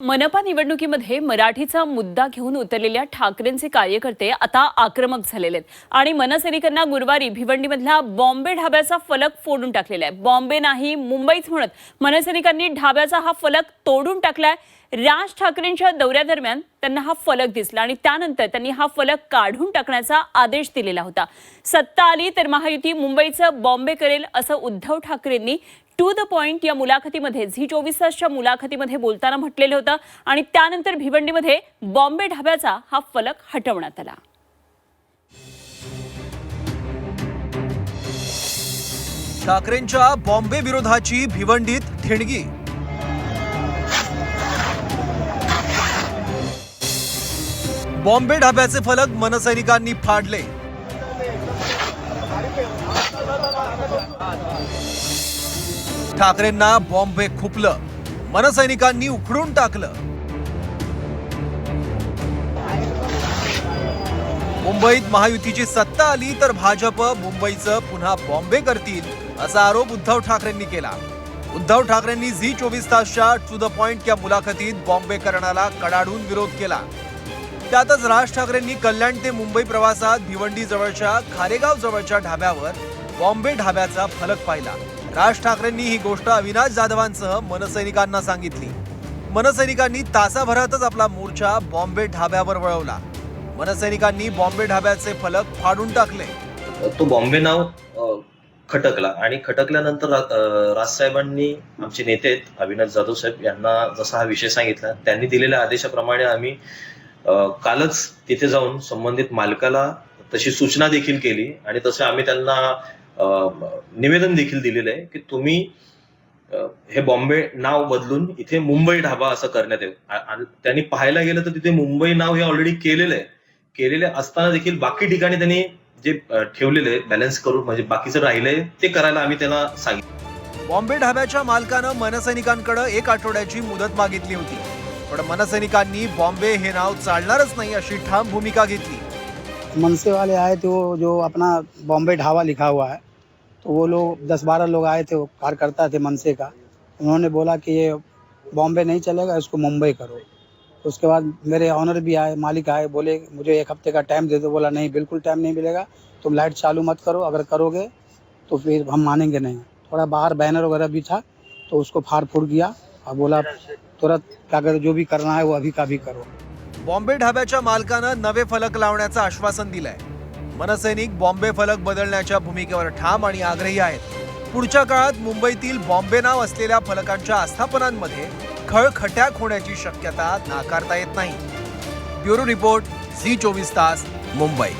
मनपा निवडणुकीमध्ये मराठीचा मुद्दा घेऊन उतरलेल्या ठाकरेंचे कार्यकर्ते आता आक्रमक झालेले आहेत. आणि मनसैनिकांना गुरुवारी भिवंडीमधल्या बॉम्बे ढाब्याचा फलक फोडून टाकलेला आहे. बॉम्बे नाही मुंबईच म्हणत मनसैनिकांनी ढाब्याचा हा फलक तोडून टाकलाय. राज ठाकरेंच्या दौऱ्यादरम्यान त्यांना हा फलक दिसला आणि त्यानंतर त्यांनी हा फलक काढून टाकण्याचा आदेश दिलेला होता. सत्ता आली तर महायुती मुंबईचं बॉम्बे करेल असं उद्धव ठाकरेंनी टू द पॉइंट या मुलाखतीमध्ये झी चोवीस तासच्या मुलाखतीमध्ये बोलताना म्हटलेलं होतं आणि त्यानंतर भिवंडीमध्ये बॉम्बे ढाब्याचा हा फलक हटवण्यात आला. ठाकरेंच्या बॉम्बे विरोधाची भिवंडीत ठिणगी. बॉम्बे ढाब्याचे फलक मनसैनिकांनी फाडले. ठाकरेंना बॉम्बे खुपलं. मनसैनिकांनी उखडून टाकलं. मुंबईत महायुतीची सत्ता आली तर भाजप मुंबईचं पुन्हा बॉम्बे करतील असा आरोप उद्धव ठाकरेंनी केला. उद्धव ठाकरेंनी झी चोवीस तासच्या टू द पॉइंट या मुलाखतीत बॉम्बेकरणाला कडाडून विरोध केला. त्यातच राज ठाकरेंनी कल्याण ते मुंबई प्रवासात भिवंडी जवळच्या खारेगाव जवळच्या ढाब्यावर बॉम्बे ढाब्याचा फलक पाहिला. राज ठाकरेंनी ही गोष्ट अविनाश जाधवांसह मनसैनिकांना सांगितली. मनसैनिकांनी तासाभरातच आपला मोर्चा बॉम्बे ढाब्यावर वळवला. मनसैनिकांनी बॉम्बे ढाब्याचे फलक फाडून टाकले. तो बॉम्बे नाव खटकला आणि खटकल्यानंतर राजसाहेबांनी आमचे नेते अविनाश जाधव साहेब यांना जसा हा विषय सांगितला त्यांनी दिलेल्या आदेशाप्रमाणे आम्ही कालच तिथे जाऊन संबंधित मालकाला तशी सूचना देखील केली आणि तसं आम्ही त्यांना निवेदन देखील दिलेलं आहे की तुम्ही हे बॉम्बे नाव बदलून इथे मुंबई ढाबा असं करण्यात येईल. त्यांनी पाहायला गेलं तर तिथे मुंबई नाव हे ऑलरेडी केलेलं आहे. केलेले असताना देखील बाकी ठिकाणी त्यांनी जे ठेवलेले बॅलन्स करून म्हणजे बाकीचं राहिलंय ते करायला आम्ही त्यांना सांगितलं. बॉम्बे ढाब्याच्या मालकानं मनसैनिकांकडे एक आठवड्याची मुदत मागितली होती. पण मनसैनिकांनी बॉम्बे हे नाव चालणारच नाही अशी ठाम भूमिका घेतली. मनसे वाले आए वो जो अपना बॉम्बे ढाबा लिखा हुआ है. तो वो लोग दस बारह लोग आए थे वो कार्यकर्ता थे मनसे का। उन्होंने बोला कि ये बॉम्बे नहीं चलेगा इसको मुंबई करो। उसके बाद मेरे ऑनर भी आए मालिक आए बोले मुझे एक हफ्ते का टाइम दे दो। बोला नहीं बिल्कुल टाइम नहीं मिलेगा। तुम लाइट चालू मत करो अगर करोगे तो फिर हम मानेंगे नहीं। थोड़ा बाहर बैनर वगैरह भी था तो उसको फाड़ फूड़ किया और बोला तुरंत क्या करो जो भी करना है वो अभी का भी करो। बॉम्बे ढाब्याच्या मालकानं नवे फलक लावण्याचं आश्वासन दिलंय. मनसैनिक बॉम्बे फलक बदलण्याच्या भूमिकेवर ठाम आणि आग्रही आहेत. पुढच्या काळात मुंबईतील बॉम्बे नाव असलेल्या फलकांच्या आस्थापनांमध्ये खळखट्याक होण्याची शक्यता नाकारता येत नाही. ब्युरो रिपोर्ट झी चोवीस तास मुंबई.